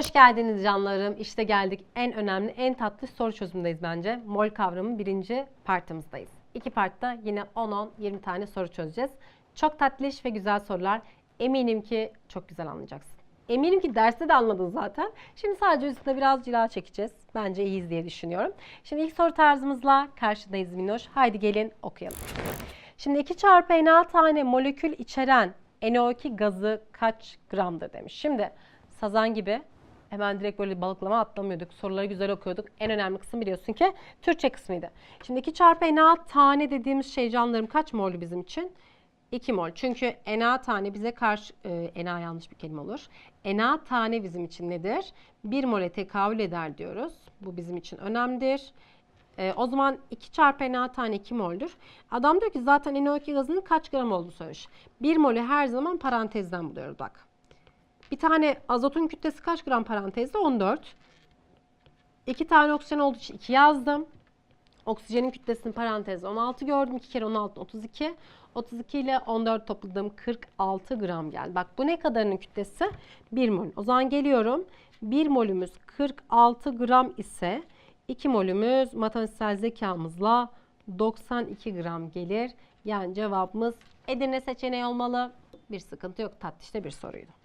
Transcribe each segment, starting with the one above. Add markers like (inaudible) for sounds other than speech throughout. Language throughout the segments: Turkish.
Hoş geldiniz canlarım. İşte geldik en önemli, en tatlı soru çözümündeyiz bence. Mol kavramı birinci partımızdayız. İki partta yine 10-10-20 tane soru çözeceğiz. Çok tatlış ve güzel sorular. Eminim ki çok güzel anlayacaksın. Eminim ki derste de anladın zaten. Şimdi sadece üstüne biraz cila çekeceğiz. Bence iyiyiz diye düşünüyorum. Şimdi ilk soru tarzımızla karşıdayız Minnoş. Haydi gelin okuyalım. Şimdi 2 çarpı Na tane molekül içeren NO2 gazı kaç gramdır demiş. Şimdi sazan gibi hemen direkt böyle balıklama atlamıyorduk. Soruları güzel okuyorduk. En önemli kısım biliyorsun ki Türkçe kısmıydı. Şimdi 2 çarpı Na tane dediğimiz şey canlarım kaç mol'ü bizim için? 2 mol. Çünkü Na tane bize karşı, e, Na yanlış bir kelime olur. Na tane bizim için nedir? 1 mole tekabül eder diyoruz. Bu bizim için önemlidir. E, o zaman 2 çarpı Na tane 2 mol'dür. Adam diyor ki zaten NO2 gazının kaç gram olduğunu söylemiş. 1 molü her zaman parantezden buluyoruz bak. Bir tane azotun kütlesi kaç gram parantezde? 14. İki tane oksijen olduğu için 2 yazdım. Oksijenin kütlesini parantezde 16 gördüm. 2 kere 16 32. 32 ile 14 topladım 46 gram geldi. Bak bu ne kadarının kütlesi? 1 mol. O zaman geliyorum. 1 molümüz 46 gram ise 2 molümüz matematiksel zekamızla 92 gram gelir. Yani cevabımız Edirne seçeneği olmalı. Bir sıkıntı yok. Tatlışta bir soruydu.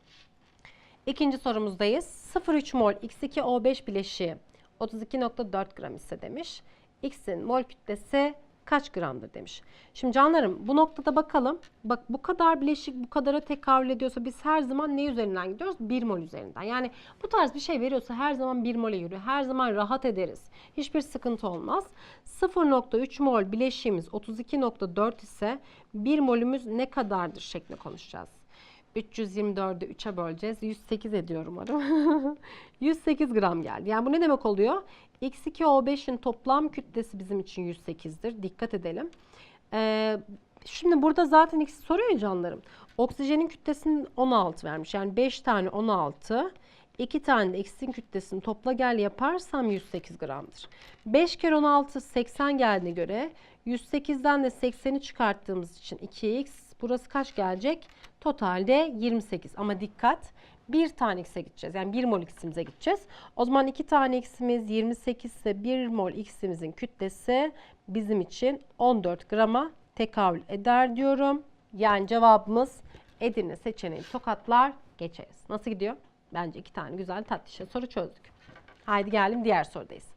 İkinci sorumuzdayız. 0,3 mol X2O5 bileşiği 32.4 gram ise demiş. X'in mol kütlesi kaç gramdır demiş. Şimdi canlarım bu noktada bakalım. Bak bu kadar bileşik bu kadara tekabül ediyorsa biz her zaman ne üzerinden gidiyoruz? 1 mol üzerinden. Yani bu tarz bir şey veriyorsa her zaman 1 mole yürüyor. Her zaman rahat ederiz. Hiçbir sıkıntı olmaz. 0.3 mol bileşiğimiz 32.4 ise 1 molümüz ne kadardır şeklinde konuşacağız. 324'ü 3'e böleceğiz. 108 ediyor umarım. (laughs) 108 gram geldi. Yani bu ne demek oluyor? X2O5'in toplam kütlesi bizim için 108'dir. Dikkat edelim. Ee, şimdi burada zaten X soruyor ya canlarım. Oksijenin kütlesini 16 vermiş. Yani 5 tane 16. 2 tane de X'in kütlesini topla gel yaparsam 108 gramdır. 5 kere 16 80 geldiğine göre 108'den de 80'i çıkarttığımız için 2x burası kaç gelecek? Totalde 28 ama dikkat bir tane x'e gideceğiz. Yani 1 mol x'imize gideceğiz. O zaman 2 tane x'imiz 28 ise 1 mol x'imizin kütlesi bizim için 14 grama tekabül eder diyorum. Yani cevabımız Edirne seçeneği tokatlar geçeriz. Nasıl gidiyor? Bence iki tane güzel tatlışa soru çözdük. Haydi geldim diğer sorudayız.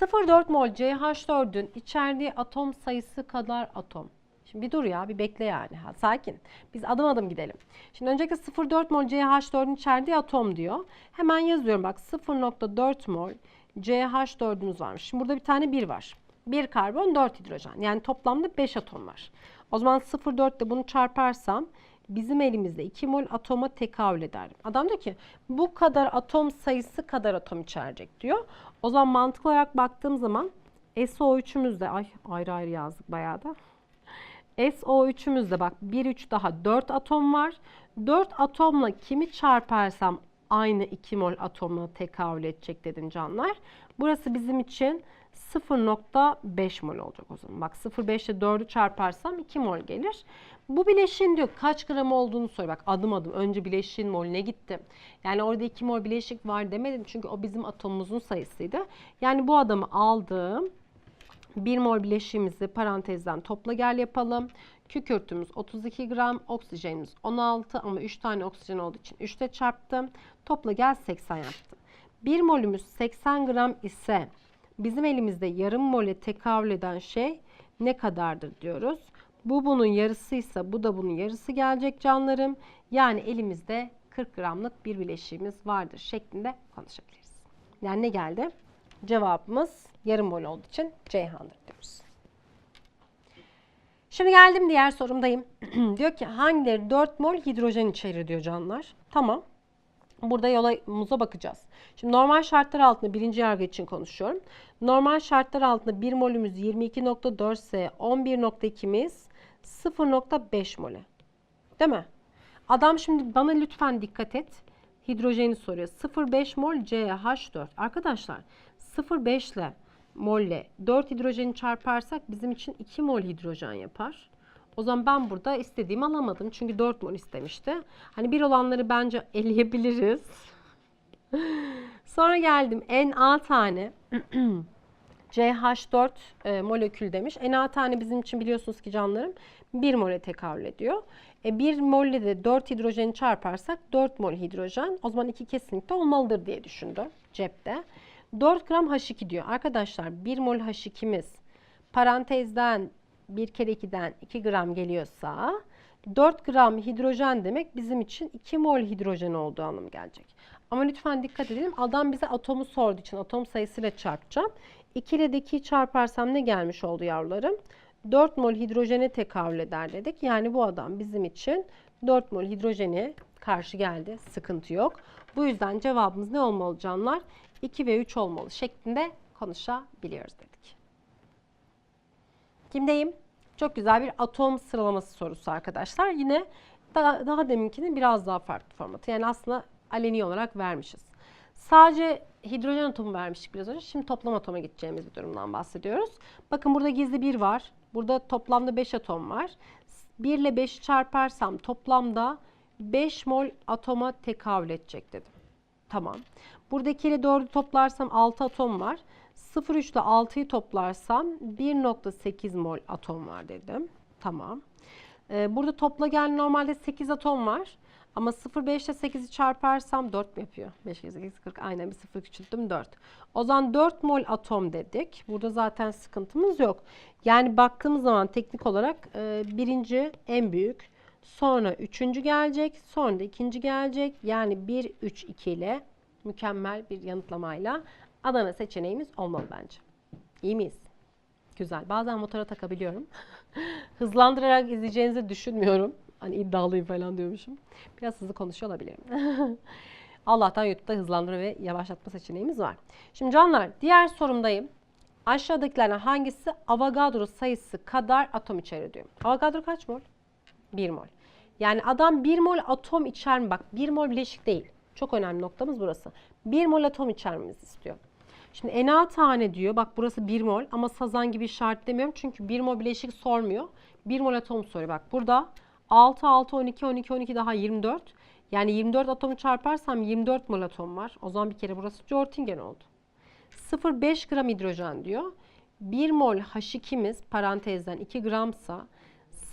0,4 mol CH4'ün içerdiği atom sayısı kadar atom. Şimdi bir dur ya bir bekle yani. Ha, sakin. Biz adım adım gidelim. Şimdi öncelikle 0,4 mol CH4'ün içerdiği atom diyor. Hemen yazıyorum bak 0,4 mol CH4'ümüz varmış. Şimdi burada bir tane 1 var. 1 karbon 4 hidrojen. Yani toplamda 5 atom var. O zaman 0,4 ile bunu çarparsam bizim elimizde 2 mol atoma tekabül eder. Adam diyor ki bu kadar atom sayısı kadar atom içerecek diyor. O zaman mantıklı olarak baktığım zaman SO3'ümüzde ay ayrı ayrı yazdık bayağı da. SO3'ümüzde bak 1 3 daha 4 atom var. 4 atomla kimi çarparsam aynı 2 mol atomla tekabül edecek dedim canlar. Burası bizim için 0.5 mol olacak o zaman. Bak 0.5 ile 4'ü çarparsam 2 mol gelir. Bu bileşiğin diyor kaç gram olduğunu soruyor. Bak adım adım önce bileşiğin molüne gittim. Yani orada 2 mol bileşik var demedim çünkü o bizim atomumuzun sayısıydı. Yani bu adamı aldım. 1 mol bileşiğimizi parantezden topla gel yapalım. Kükürtümüz 32 gram, oksijenimiz 16 ama 3 tane oksijen olduğu için 3 ile çarptım. Topla gel 80 yaptı. 1 molümüz 80 gram ise bizim elimizde yarım mole tekabül eden şey ne kadardır diyoruz. Bu bunun yarısıysa bu da bunun yarısı gelecek canlarım. Yani elimizde 40 gramlık bir bileşiğimiz vardır şeklinde konuşabiliriz. Yani ne geldi? Cevabımız yarım mol olduğu için Ceyhan'dır diyoruz. Şimdi geldim diğer sorumdayım. (clears throat) diyor ki hangileri 4 mol hidrojen içerir diyor canlar. Tamam. Burada yolumuza bakacağız. Şimdi normal şartlar altında birinci yargı için konuşuyorum. Normal şartlar altında 1 molümüz 22.4 ise 11.2'miz 0.5 mole. Değil mi? Adam şimdi bana lütfen dikkat et. Hidrojeni soruyor. 0.5 mol CH4. Arkadaşlar 0.5 ile molle 4 hidrojeni çarparsak bizim için 2 mol hidrojen yapar. O zaman ben burada istediğimi alamadım. Çünkü 4 mol istemişti. Hani bir olanları bence eleyebiliriz. (laughs) Sonra geldim Na tane (clears throat) CH4 e, molekül demiş. Na tane bizim için biliyorsunuz ki canlarım 1 mole tekabül ediyor. E, 1 molle de 4 hidrojeni çarparsak 4 mol hidrojen. O zaman 2 kesinlikle olmalıdır diye düşündü cepte. 4 gram H2 diyor. Arkadaşlar 1 mol H2'miz parantezden 1 kere 2'den 2 gram geliyorsa 4 gram hidrojen demek bizim için 2 mol hidrojen olduğu anlamı gelecek. Ama lütfen dikkat edelim. Adam bize atomu sorduğu için atom sayısıyla çarpacağım. 2 ile de 2'yi çarparsam ne gelmiş oldu yavrularım? 4 mol hidrojene tekabül eder dedik. Yani bu adam bizim için 4 mol hidrojeni karşı geldi. Sıkıntı yok. Bu yüzden cevabımız ne olmalı canlar? 2 ve 3 olmalı şeklinde konuşabiliyoruz dedik. Kimdeyim? Çok güzel bir atom sıralaması sorusu arkadaşlar. Yine daha, daha deminkinin biraz daha farklı formatı. Yani aslında aleni olarak vermişiz. Sadece hidrojen atomu vermiştik biraz önce. Şimdi toplam atoma gideceğimiz bir durumdan bahsediyoruz. Bakın burada gizli 1 var. Burada toplamda 5 atom var. 1 ile 5'i çarparsam toplamda 5 mol atoma tekabül edecek dedim. Tamam. Burada 2 ile 4'ü toplarsam 6 atom var. 0,3 ile 6'yı toplarsam 1,8 mol atom var dedim. Tamam. Ee, burada topla gel normalde 8 atom var. Ama 0,5 ile 8'i çarparsam 4 mi yapıyor? 5, 8, 40 aynen bir 0 küçülttüm 4. O zaman 4 mol atom dedik. Burada zaten sıkıntımız yok. Yani baktığımız zaman teknik olarak e, birinci en büyük. Sonra üçüncü gelecek. Sonra da ikinci gelecek. Yani 1, 3, 2 ile mükemmel bir yanıtlamayla Adana seçeneğimiz olmalı bence. İyi miyiz? Güzel. Bazen motora takabiliyorum. (laughs) Hızlandırarak izleyeceğinizi düşünmüyorum. Hani iddialıyım falan diyormuşum. Biraz hızlı konuşuyor olabilirim. (laughs) Allah'tan YouTube'da hızlandırma ve yavaşlatma seçeneğimiz var. Şimdi canlar diğer sorumdayım. Aşağıdakilerden hangisi Avogadro sayısı kadar atom içerir diyor. Avogadro kaç mol? 1 mol. Yani adam 1 mol atom içer mi? Bak 1 mol bileşik değil. Çok önemli noktamız burası. 1 mol atom içermemizi istiyor. Şimdi Na tane diyor. Bak burası 1 mol ama sazan gibi işaretlemiyorum. Çünkü 1 mol bileşik sormuyor. 1 mol atom soruyor. Bak burada 6, 6, 12, 12, 12 daha 24. Yani 24 atomu çarparsam 24 mol atom var. O zaman bir kere burası Jortingen oldu. 0,5 gram hidrojen diyor. 1 mol H2'miz parantezden 2 gramsa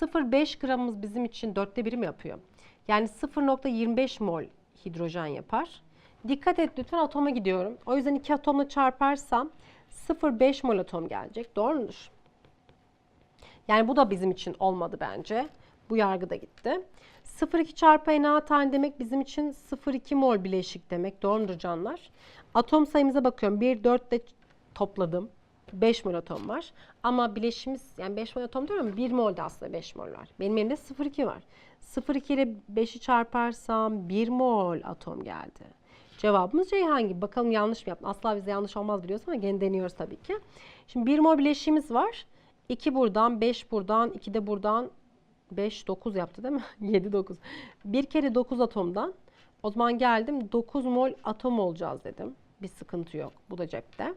0,5 gramımız bizim için dörtte birim yapıyor. Yani 0,25 mol hidrojen yapar. Dikkat et lütfen atoma gidiyorum. O yüzden iki atomla çarparsam 0,5 mol atom gelecek. Doğru mudur? Yani bu da bizim için olmadı bence. Bu yargı da gitti. 0,2 çarpı Na tane demek bizim için 0,2 mol bileşik demek. Doğru mudur canlar? Atom sayımıza bakıyorum. 1, 4 de topladım. 5 mol atom var. Ama bileşimiz yani 5 mol atom diyorum 1 molde aslında 5 mol var. Benim elimde 0,2 var. 0,2 ile 5'i çarparsam 1 mol atom geldi. Cevabımız Ceyhan gibi. Bakalım yanlış mı yaptım? Asla bize yanlış olmaz biliyorsun ama gene deniyoruz tabii ki. Şimdi 1 mol bileşiğimiz var. 2 buradan, 5 buradan, 2 de buradan 5, 9 yaptı değil mi? (laughs) 7, 9. Bir kere 9 atomdan. O zaman geldim 9 mol atom olacağız dedim. Bir sıkıntı yok. Bu da cepte.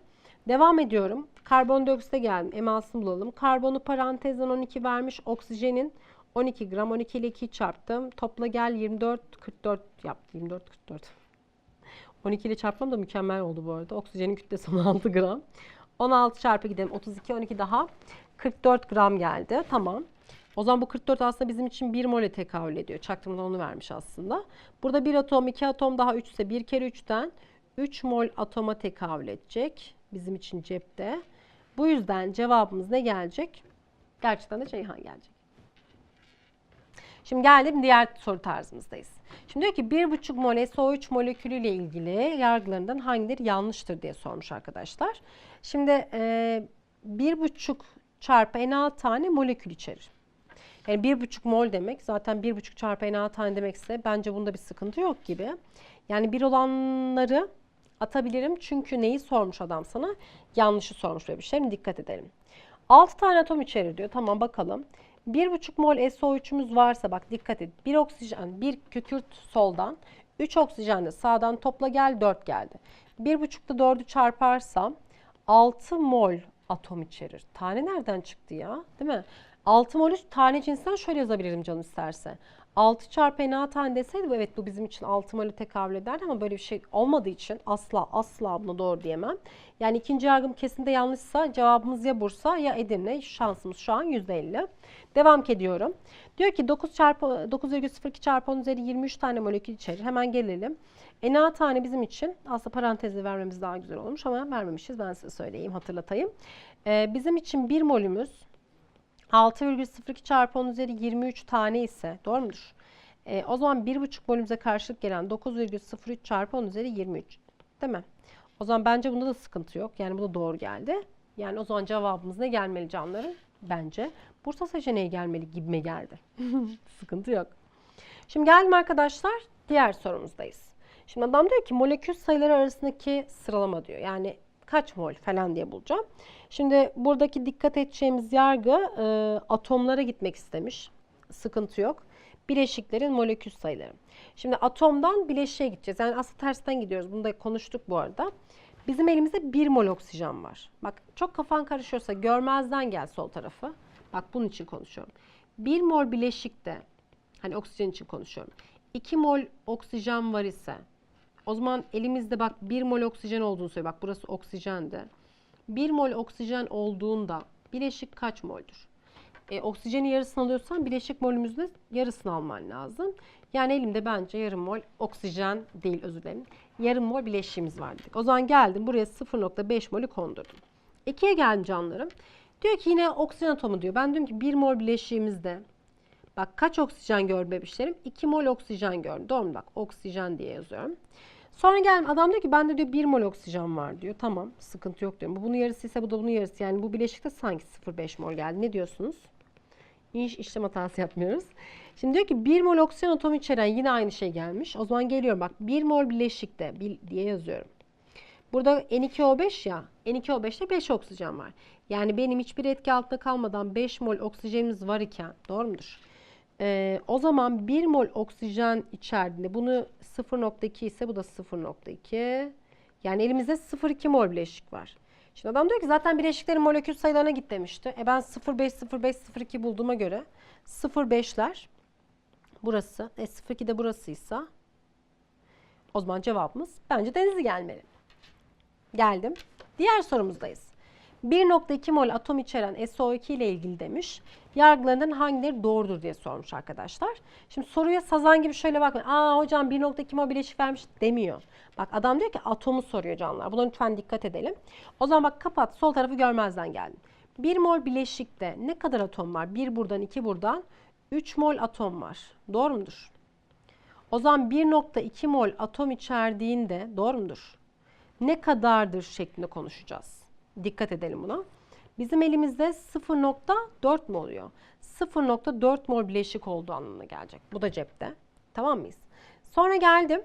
Devam ediyorum. Karbondioksite geldim. Emasını bulalım. Karbonu parantezden 12 vermiş. Oksijenin 12 gram. 12 ile 2 çarptım. Topla gel 24, 44 yaptı. 24, 44. 12 ile çarpmam da mükemmel oldu bu arada. Oksijenin kütlesi (laughs) 16 gram. 16 çarpı gidelim. 32, 12 daha 44 gram geldi. Tamam. O zaman bu 44 aslında bizim için 1 mole tekabül ediyor. Çaktırmadan onu vermiş aslında. Burada 1 atom, 2 atom daha 3 ise 1 kere 3'ten 3 mol atoma tekabül edecek. Bizim için cepte. Bu yüzden cevabımız ne gelecek? Gerçekten de Ceyhan gelecek. Şimdi geldim diğer soru tarzımızdayız. Şimdi diyor ki 1,5 mol SO3 molekülüyle ilgili yargılarından hangileri yanlıştır diye sormuş arkadaşlar. Şimdi e, 1,5 çarpı Na tane molekül içerir. Yani 1,5 mol demek zaten 1,5 çarpı Na tane demekse bence bunda bir sıkıntı yok gibi. Yani bir olanları atabilirim çünkü neyi sormuş adam sana? Yanlışı sormuş böyle bir şey. Dikkat edelim. 6 tane atom içerir diyor. Tamam bakalım. 1,5 mol SO3'ümüz varsa bak dikkat et. Bir oksijen, bir kükürt soldan, 3 oksijen de sağdan topla gel 4 geldi. 1,5'da 4'ü çarparsam 6 mol atom içerir. Tane nereden çıktı ya? Değil mi? 6 molü tane cinsinden şöyle yazabilirim canım isterse. 6 çarpı Na tane deseydi evet bu bizim için 6 mole tekabül ederdi ama böyle bir şey olmadığı için asla asla buna doğru diyemem. Yani ikinci yargım kesinlikle yanlışsa cevabımız ya Bursa ya Edirne. Şansımız şu an %50. Devam ediyorum. Diyor ki 9 çarpı 9,02 çarpı 10 üzeri 23 tane molekül içerir. Hemen gelelim. E Na tane bizim için aslında parantezle vermemiz daha güzel olmuş ama vermemişiz. Ben size söyleyeyim, hatırlatayım. Ee, bizim için 1 molümüz 6,02 çarpı 10 üzeri 23 tane ise doğru mudur? Ee, o zaman 1,5 molümüze karşılık gelen 9,03 çarpı 10 üzeri 23 değil mi? O zaman bence bunda da sıkıntı yok. Yani bu da doğru geldi. Yani o zaman cevabımız ne gelmeli canlarım? Bence Bursa seçeneği gelmeli gibime geldi. (laughs) sıkıntı yok. Şimdi geldim arkadaşlar diğer sorumuzdayız. Şimdi adam diyor ki molekül sayıları arasındaki sıralama diyor. Yani kaç mol falan diye bulacağım. Şimdi buradaki dikkat edeceğimiz yargı e, atomlara gitmek istemiş. Sıkıntı yok. Bileşiklerin molekül sayıları. Şimdi atomdan bileşiğe gideceğiz. Yani aslında tersten gidiyoruz. Bunu da konuştuk bu arada. Bizim elimizde 1 mol oksijen var. Bak çok kafan karışıyorsa görmezden gel sol tarafı. Bak bunun için konuşuyorum. 1 mol bileşikte hani oksijen için konuşuyorum. 2 mol oksijen var ise o zaman elimizde bak 1 mol oksijen olduğunu söyle. Bak burası oksijendi. 1 mol oksijen olduğunda bileşik kaç moldür? E, oksijenin yarısını alıyorsan bileşik molümüzün yarısını alman lazım. Yani elimde bence yarım mol oksijen değil özür dilerim. Yarım mol bileşiğimiz var dedik. O zaman geldim buraya 0.5 molü kondurdum. 2'ye geldim canlarım. Diyor ki yine oksijen atomu diyor. Ben diyorum ki 1 mol bileşiğimizde bak kaç oksijen gör bebişlerim? 2 mol oksijen gör. Doğru mu? Bak oksijen diye yazıyorum. Sonra geldim adam diyor ki bende diyor 1 mol oksijen var diyor. Tamam sıkıntı yok diyorum. Bu bunun yarısıysa bu da bunun yarısı. Yani bu bileşikte sanki 0,5 mol geldi. Ne diyorsunuz? İş, işlem hatası yapmıyoruz. Şimdi diyor ki 1 mol oksijen atomu içeren yine aynı şey gelmiş. O zaman geliyorum bak 1 mol bileşikte bil diye yazıyorum. Burada N2O5 ya. N2O5'te 5 oksijen var. Yani benim hiçbir etki altında kalmadan 5 mol oksijenimiz var iken doğru mudur? Ee, o zaman 1 mol oksijen içerdiğinde bunu 0.2 ise bu da 0.2. Yani elimizde 0.2 mol bileşik var. Şimdi adam diyor ki zaten bileşiklerin molekül sayılarına git demişti. E ben 0.5, 0.5, 0.2 bulduğuma göre 0.5'ler burası. E 0.2 de burasıysa o zaman cevabımız bence denizli gelmeli. Geldim. Diğer sorumuzdayız. 1.2 mol atom içeren SO2 ile ilgili demiş. Yargılarından hangileri doğrudur diye sormuş arkadaşlar. Şimdi soruya sazan gibi şöyle bakmayın. Aa hocam 1.2 mol bileşik vermiş demiyor. Bak adam diyor ki atomu soruyor canlar. Buna lütfen dikkat edelim. O zaman bak kapat sol tarafı görmezden geldim. 1 mol bileşikte ne kadar atom var? 1 buradan 2 buradan 3 mol atom var. Doğru mudur? O zaman 1.2 mol atom içerdiğinde doğru mudur? Ne kadardır şeklinde konuşacağız. Dikkat edelim buna. Bizim elimizde 0.4 mol oluyor. 0.4 mol bileşik olduğu anlamına gelecek. Bu da cepte. Tamam mıyız? Sonra geldim.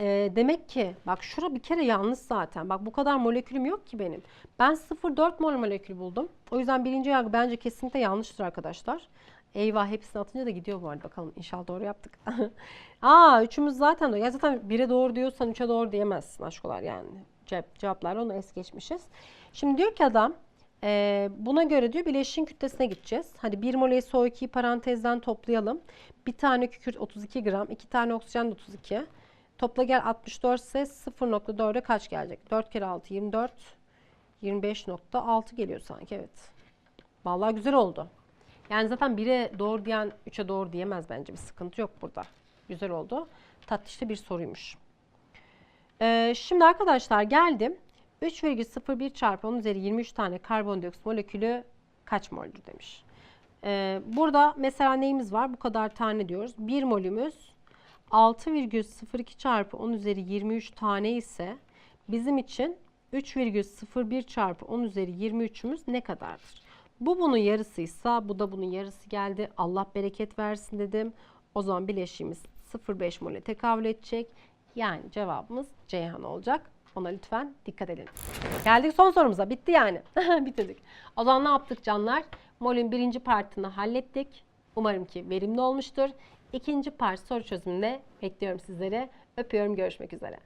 Ee, demek ki bak şura bir kere yanlış zaten. Bak bu kadar molekülüm yok ki benim. Ben 0.4 mol molekül buldum. O yüzden birinci yargı bence kesinlikle yanlıştır arkadaşlar. Eyvah hepsini atınca da gidiyor bu arada. Bakalım inşallah doğru yaptık. (laughs) Aa üçümüz zaten doğru. Ya zaten 1'e doğru diyorsan 3'e doğru diyemezsin aşkolar yani. Cevap, cevaplarla onu es geçmişiz. Şimdi diyor ki adam e, buna göre diyor bileşiğin kütlesine gideceğiz. Hadi 1 mol SO2'yi parantezden toplayalım. Bir tane kükürt 32 gram, iki tane oksijen de 32. Topla gel 64 ise 0.4'e kaç gelecek? 4 kere 6 24. 25.6 geliyor sanki evet. Vallahi güzel oldu. Yani zaten 1'e doğru diyen 3'e doğru diyemez bence. Bir sıkıntı yok burada. Güzel oldu. Tatlışta bir soruymuş. Ee, şimdi arkadaşlar geldim. 3,01 çarpı 10 üzeri 23 tane karbondioksit molekülü kaç moldür demiş. Ee, burada mesela neyimiz var? Bu kadar tane diyoruz. 1 molümüz 6,02 çarpı 10 üzeri 23 tane ise bizim için 3,01 çarpı 10 üzeri 23'ümüz ne kadardır? Bu bunun yarısıysa bu da bunun yarısı geldi. Allah bereket versin dedim. O zaman bileşiğimiz 0,5 mole tekabül edecek. Yani cevabımız Ceyhan olacak. Ona lütfen dikkat edin. Geldik son sorumuza. Bitti yani. (laughs) Bitirdik. O zaman ne yaptık canlar? Mol'ün birinci partını hallettik. Umarım ki verimli olmuştur. İkinci part soru çözümünde bekliyorum sizleri. Öpüyorum. Görüşmek üzere.